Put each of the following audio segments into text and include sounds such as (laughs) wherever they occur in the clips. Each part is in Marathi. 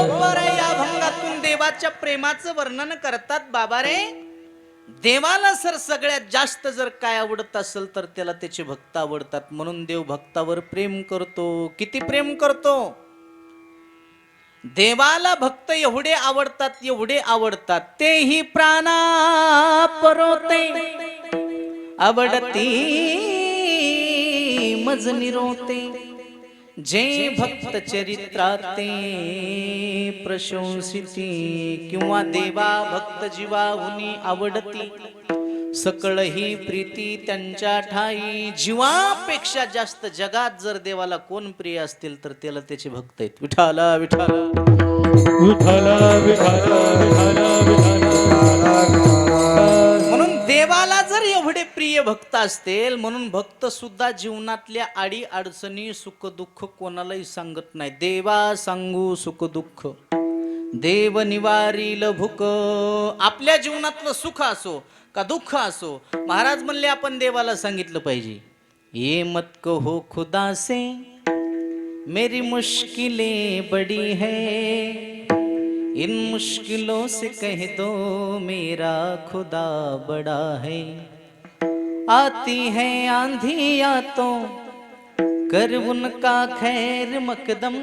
बरोबर या भंगातून देवाच्या प्रेमाचं वर्णन करतात बाबा रे. देवाला सर सगळ्यात जास्त जर काय आवडत असेल तर त्याला त्याचे भक्त आवडतात. म्हणून देव भक्तावर प्रेम करतो. किती प्रेम करतो? देवाला भक्त एवढे आवडतात एवढे आवडतात. तेही प्राणा परोते आवडती मज निरोते. जे भक्त चरित्राते ते प्रशंसिती किंवा देवा भक्त जीवाहुनी आवडती सकळ ही प्रीती त्यांच्या ठाई. जीवापेक्षा जास्त जगात जर देवाला कोण प्रिय असतील तर त्याला त्याचे भक्त आहेत. विठाला विठाला विठ्ठला विठ्ठला विठ्ठला विठ्ठला. प्रिय भक्त असतील म्हणून भक्त सुद्धा जीवनातल्या आडी अडचणी सुख दुःख कोणालाही सांगत नाही. देवा सांगू सुख दुःख. देव निवारील भूक आपल्या जीवनातलं सुख असो का दुःख असो महाराज म्हणले आपण देवाला सांगितलं पाहिजे. ये मत कहो खुदा से मेरी मुश्किलें बड़ी है. इन मुश्किलों से कह दो मेरा खुदा बड़ा है. आती है आंधिया तो कर उनका खैर मकदम।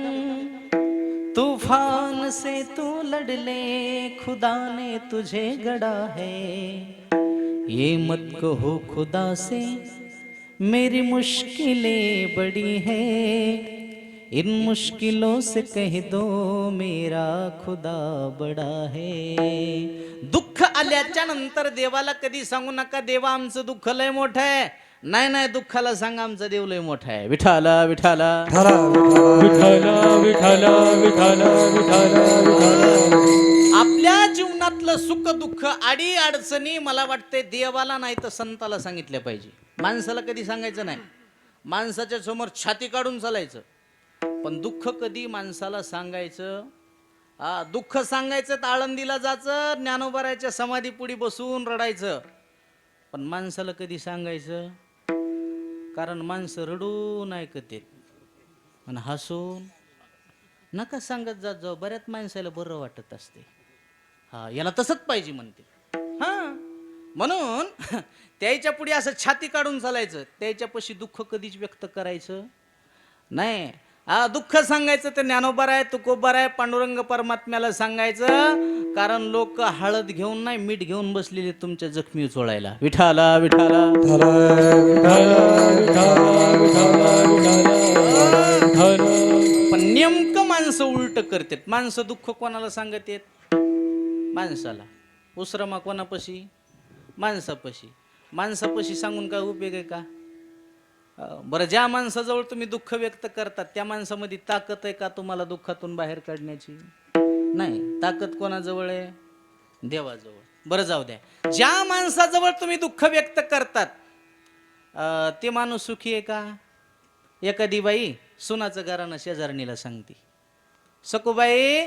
तूफ़ान से तू लड़ ले, खुदा ने तुझे गड़ा है। ये मत कहो खुदा से, मेरी मुश्किलें बड़ी है। इन मुश्किलों से कह दो मेरा खुदा बडा है। दुःख आल्याच्यानंतर देवाला कधी सांगू नका देवा आमचं दुःख लय मोठं आहे. नाही नाही दुःखाला सांगा आमचा देव लय मोठा आहे. विठाला विठाला विठ्ठला विठ्ठला विठ्ठला विठ्ठला विठ्ठला. आपल्या जीवनातलं सुख दुःख आडी अडचणी मला वाटते देवाला नाही तर संताला सांगितल्या पाहिजे. माणसाला कधी सांगायचं नाही. माणसाच्या समोर छाती काढून चालायचं. पण दुःख कधी माणसाला सांगायचं? हा दुःख सांगायचं तर आळंदीला जायचं ज्ञानोबाराच्या समाधी पुढे बसून रडायचं. पण माणसाला कधी सांगायचं? कारण माणसं रडून ऐकत आहेत. आणि हसून. नका सांगत जात जाऊ बऱ्याच माणसाला बरं वाटत असते. हा याला तसंच पाहिजे म्हणते. हा म्हणून (laughs) त्याच्या पुढे असं छाती काढून चालायचं. त्याच्यापाशी दुःख कधीच व्यक्त करायचं? नाही. हा दुःख सांगायचं ते ज्ञानोबर आहे तुकोबर आहे पांडुरंग परमात्म्याला सांगायचं. कारण लोक हळद घेऊन नाही मीठ घेऊन बसलेले तुमच्या जखमी चोळायला विठाला विठाला. पण नेमकं माणसं उलट करतात. माणसं दुःख कोणाला सांगत येत माणसाला. उसरमा कोणापाशी? माणसापाशी. माणसापाशी सांगून काय उपयोग आहे का? बरं ज्या माणसाजवळ तुम्ही दुःख व्यक्त करतात त्या माणसामध्ये ताकद आहे का तुम्हाला दुःखातून बाहेर काढण्याची? नाही. ताकद कोणाजवळ आहे? देवाजवळ. बरं जाऊ द्या. ज्या माणसाजवळ तुम्ही दुःख व्यक्त करतात ते माणूस सुखी आहे का? एखादी बाई सुनाचं घरानं शेजारणीला सांगते. सकुबाई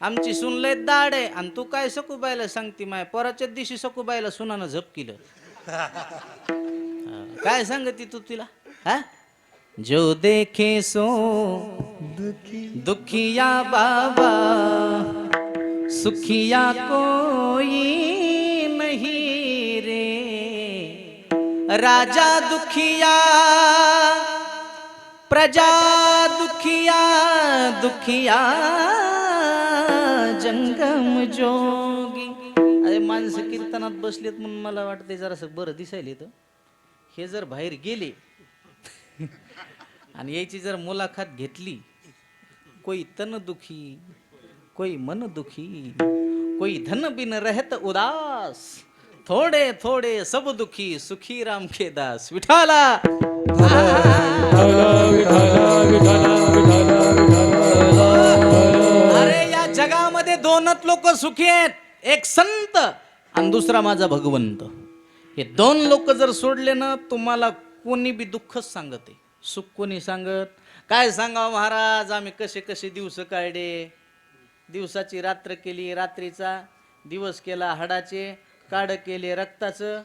आमची सुनलय दाड आहे आणि तू काय सकुबाईला सांगते माय? पोराच्या दिवशी सकुबाईला सुनानं झप केलं. (laughs) काय सांगते तू तिला? हा? जो देखे सो दुखिया बाबा सुखिया कोई नहीं रे। राजा दुखिया प्रजा दुखिया दुखिया जंगम जोगी। अरे माणसं कीर्तनात बसलेत म्हणून मला वाटतंय जरासं बरं दिसायला तर हे जर बाहेर गेले आणि याची जर मुलाखत घेतली कोई तन दुखी कोई मन दुखी कोई धन बिन रहत उदास थोडे थोडे सब दुखी सुखी राम के दास विठाला अरे या जगामध्ये दोनच लोक सुखी आहेत एक संत आणि दुसरा माझा भगवंत. हे दोन लोक जर सोडले ना तुम्हाला कोणी बी दुःखच सांगत. आहे सुख कोणी सांगत? काय सांगावं महाराज? आम्ही कसे कसे दिवस काढले? दिवसाची रात्र केली रात्रीचा दिवस केला हाडाचे काड केले रक्ताचं.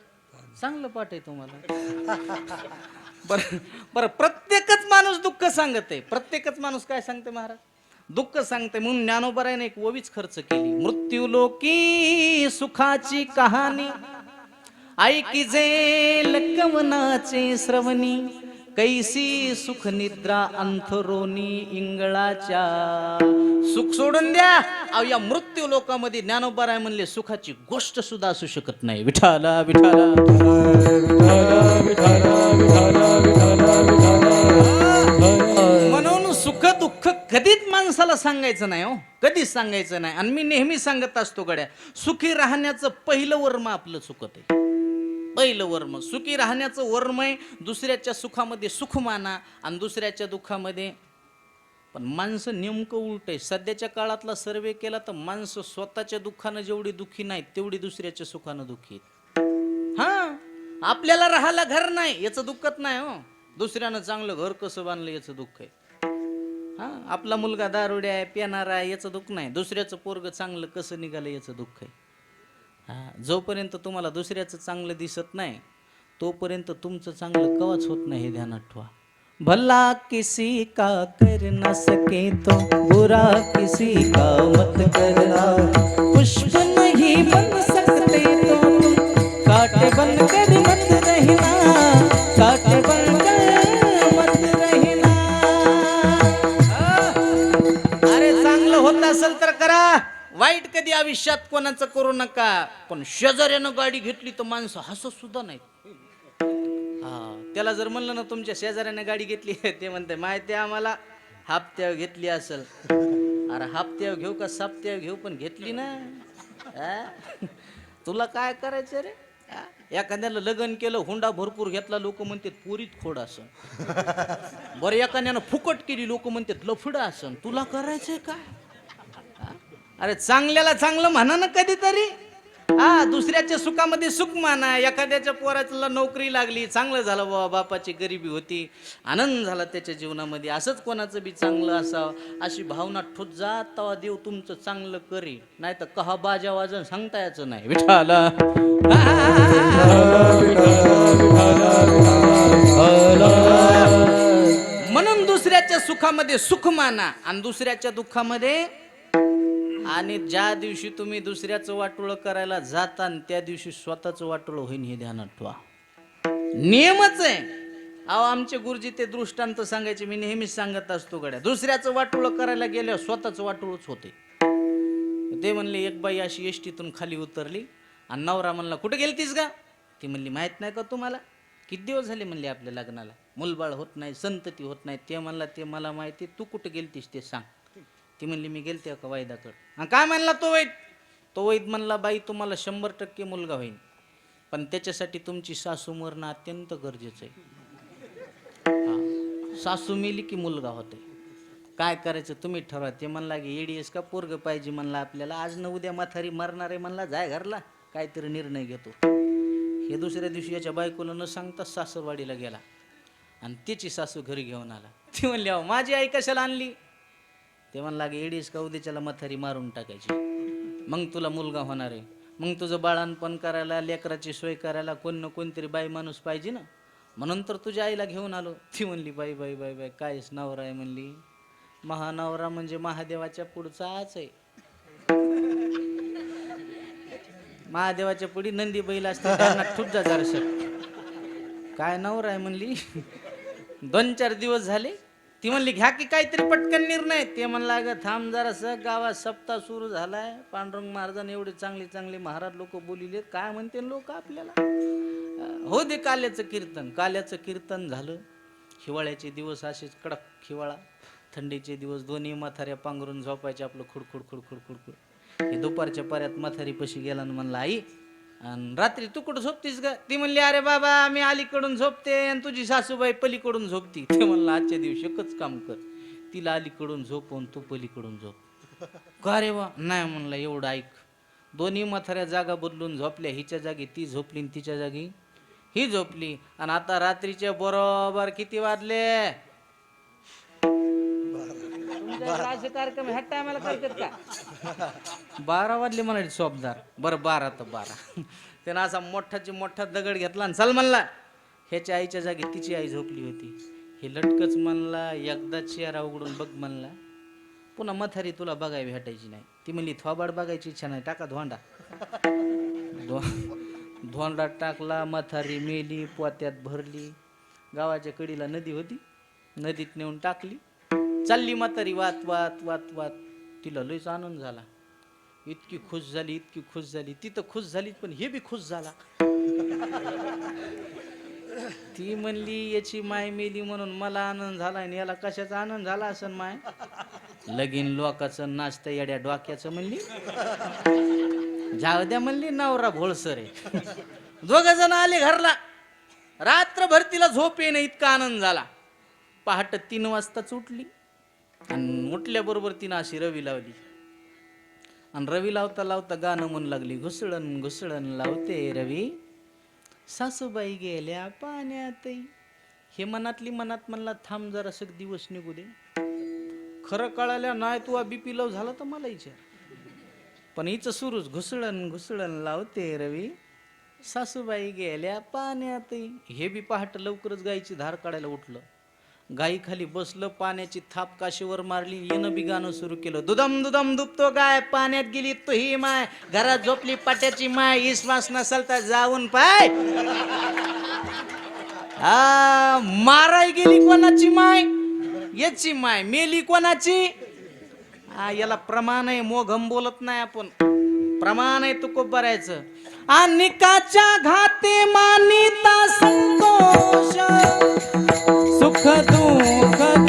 चांगलं पाठ आहे तुम्हाला. (laughs) बरं बरं प्रत्येकच माणूस दुःख सांगत. आहे प्रत्येकच माणूस काय सांगते महाराज? दुःख सांगते. म्हणून ज्ञानोबरायने एक ओवीच खर्च केली. मृत्यू लोकी सुखाची कहाणी. ऐकी जेल कवनाचे श्रवणी कैसी सुख निद्रा अंथरोनी इंगळाच्या. सुख सोडून द्या. अहो या मृत्यू लोकामध्ये ज्ञानोबराय म्हणले सुखाची गोष्ट सुद्धा असू शकत नाही. विठाला विठाला विठाला विठाला म्हणून सुख दुःख कधीच माणसाला सांगायचं नाही हो. कधीच सांगायचं नाही. आणि मी नेहमी सांगत असतो गड्या सुखी राहण्याचं पहिलं वर्म आपलं चुकत आहे. पहिलं वर्म. सुखी राहण्याचं वर्म आहे दुसऱ्याच्या सुखामध्ये सुख माना आणि दुसऱ्याच्या दुःखामध्ये. पण माणसं नेमकं उलट आहे सध्याच्या काळातला सर्वे केला तर माणसं स्वतःच्या दुःखानं जेवढी दुःखी नाहीत तेवढी दुसऱ्याच्या सुखानं दुःखी हां हा? आपल्याला राहायला घर नाही याचं दुःखत नाही हो. दुसऱ्यानं चांगलं घर कसं बांधलं याचं दुःख आहे. हा? आपला मुलगा दारुड्या आहे पेणारा आहे याचं दुःख नाही. दुसऱ्याचं पोरग चांगलं कसं निघालं याचं दुःख आहे. हा जोपर्यंत तुम्हाला दुसऱ्याचं चांगलं दिसत नाही तोपर्यंत तुमचं चांगलं कवाच होत नाही हे ध्यानात ठेवा. भला किसी का कर न सके तो बुरा किसी का मत करना पुष्प नहीं बन सकते तो तुम काटे बन कर मत रहना. वाईट कधी आयुष्यात कोणाचं करू नका पण शेजाऱ्यानं गाडी घेतली तर माणसं हसत सुद्धा नाही हा त्याला जर म्हणलं ना तुमच्या शेजाऱ्याने गाडी घेतली ते म्हणते माहिती आहे आम्हाला हप्त्यावर घेतली असेल. अरे हप्त्यावर घेऊ का साप्त्यावर घेऊ पण घेतली ना. तुला काय करायचं रे? एखाद्याला लग्न केलं हुंडा भरपूर घेतला लोक म्हणतात पोरीत खोड असन. बरं एखाद्यानं फुकट केली लोक म्हणतात लफडं असन. तुला करायचंय काय अरे चांगल्याला चांगलं म्हणा ना कधीतरी. हा दुसऱ्याच्या सुखामध्ये सुख माना. एखाद्याच्या पोराला नोकरी लागली चांगलं झालं बाबा बापाची गरिबी होती आनंद झाला त्याच्या जीवनामध्ये. असंच कोणाचं बी चांगलं असावं अशी भावना ठोत जा तेव्हा देव तुमचं चांगलं करी. नाही तर कहा बाजा वाजन सांगता यायचं नाही. विठाला म्हणून दुसऱ्याच्या सुखामध्ये सुख माना आणि दुसऱ्याच्या दुःखामध्ये आणि ज्या दिवशी तुम्ही दुसऱ्याचं वाटोळं करायला जाता आणि त्या दिवशी स्वतःचं वाटोळं होईन हे ध्यानात ठेवा. नियमच आहे. अहो आमचे गुरुजी ते दृष्टांत सांगायचे मी नेहमीच सांगत असतो गड्या दुसऱ्याचं वाटोळं करायला गेल्यावर स्वतःच वाटोळच होते. ते म्हणले एक बाई अशी एसटीतून खाली उतरली आणि नवरा म्हणला कुठे गेलतीस का ती म्हणली माहीत नाही का तुम्हाला? किती दिवस झाले म्हणले आपल्या लग्नाला? मुलबाळ होत नाही संतती होत नाही. ते म्हणला ते मला माहिती तू कुठे गेलतीस ते सांग. ती म्हणली मी गेलते का वायदाकडं. काय म्हणला तो वैद? तो वैद म्हणला बाई तुम्हाला शंभर टक्के मुलगा होईल पण त्याच्यासाठी तुमची सासू मरणं अत्यंत गरजेचं आहे. सासू मेली की मुलगा होते काय करायचं तुम्ही ठरवा. ते म्हणला की एडीएस का पोरग पाहिजे? म्हणला आपल्याला. आज न उद्या मथारी मरणार आहे म्हणला. जाय घरला काहीतरी निर्णय घेतो. हे दुसऱ्या दिवशी याच्या बायकोला न सांगता सासरवाडीला गेला. आणि त्याची सासू घरी घेऊन आला. ती म्हणली अहो माझी आई कशाला आणली? ते म्हणला लागे एडीस का उद्याच्याला मथारी मारून टाकायची? मग तुला मुलगा होणार आहे. मग तुझं बाळांपण करायला लेकराची सोय करायला कोण ना कोणतरी बाई माणूस पाहिजे ना? म्हणून तर तुझ्या आईला घेऊन आलो. ती म्हणली बाई बाई बाई बाई कायच नवरा आहे म्हणली. महानवरा म्हणजे महादेवाच्या पुढचाच आहे. (laughs) महादेवाच्या पुढी नंदी बैल असते त्यांना ठुजा काय नवरा आहे म्हणली. (laughs) दोन चार दिवस झाले ती म्हणली घ्या की काहीतरी पटकन निर्णय. ते म्हणला अगं थांब जरासं गावात सप्ताह सुरू झालाय. पांडुरंग महाराजांनी एवढे चांगले चांगले महाराज लोक बोलिले काय म्हणते लोक आपल्याला? हो दे काल्याचं कीर्तन. काल्याचं कीर्तन झालं. हिवाळ्याचे दिवस असेच कडक हिवाळा. थंडीचे दिवस दोन्ही माथाऱ्या पांघरून झोपायचे आपलं खुडखुड खुडखुड खुडखुड. हे दुपारच्या पर्यात माथारी पशी गेला आणि म्हणला आई आणि रात्री तू कुठं झोपतीस का ती म्हणली अरे बाबा मी अलीकडून झोपते आणि तुझी सासूबाई पलीकडून झोपती. ते म्हणलं आजच्या दिवशी एकच काम कर तिला अलीकडून झोपून तू पलीकडून झोप. का रे वा? नाही म्हणलं एवढं ऐक. दोन्ही म्हाताऱ्या जागा बदलून झोपल्या. हिच्या जागी ती झोपली आणि तिच्या जागी ही झोपली. आणि आता रात्रीच्या बरोबर किती वाजले? तुमच्याकडे असे कार्यक्रम ह्या टायमाला करतात का? बारा वाजले म्हणाले शॉपदार बरं बारा तर बारा. त्यानं असा मोठाची मोठा दगड घेतला आणि चल म्हणला ह्याच्या आईच्या जागी तिची आई झोपली होती. हे लटकच म्हणला एकदा चेहरा उघडून बघ म्हणला पुन्हा मथारी तुला बघाय भेटायची नाही. ती म्हणली थोबाड बघायची इच्छा नाही टाका धोंडा. धोंडा टाकला मथारी मेली पोत्यात भरली. गावाच्या कडीला नदी होती. नदीत नेऊन टाकली. चालली म्हातारी वात वात वात वात. तिला लईच आनंद झाला. इतकी खुश झाली इतकी खुश झाली. ती तर खुश झाली पण हे बी खुश झाला. (laughs) ती म्हणली याची माय मेली म्हणून मला आनंद झाला आणि याला कशाचा आनंद झाला असन माय? लगीन लोकाचं नाचतं येड्या डोक्याचं म्हणली. जाऊ द्या म्हणली नवरा भोळसर आहे. दोघ जण आले घरला. रात्रभर तिला झोप येणं इतका आनंद झाला. पहाट तीन वाजताच उठली आणि उठल्याबरोबर तिनं अशी रवी लावली. आणि रवी लावता लावता गाणं म्हणू लागली घुसळण घुसळण लावते रवी. सासूबाई गेल्या पाण्यात हे मनातली मनात म्हणला थांब जरा सग दिवस निघू दे. खरं कळाल्या नाही तू बीपी लव झाला तर मला विचार. पण हिचं सुरूच घुसळण घुसळण लावते रवी. सासूबाई गेल्या पाण्यात हे बी पहाट लवकरच गायची धार काढायला उठलं. गाई खाली बसलं पाण्याची थाप काशीवर मारली येणं बी गाणं सुरू केलं. दुदम दुदम दुबतो गाय पाण्यात गेली तो ही माय. घरात झोपली पाट्याची माय विश्वास नसल तर जाऊन पाय. माराय गेली कोणाची माय? याची माय मेली कोणाची? हा याला प्रमाण आहे मोघम बोलत नाही आपण. प्रमाण आहे तुकोब बरायचं. अनिकाच्या घाते मानिता संतोष. सुख दुःख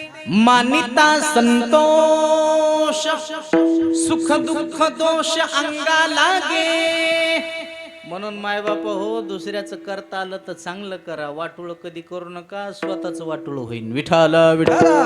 मानिता संतोष। सुख दुःख दोष अंगा लागे। म्हणून मायबाप हो दुसऱ्याचं करता आलं तर चांगलं करा. वाटुळ कधी करू नका स्वतःच वाटुळ होईन. विठाल विठाला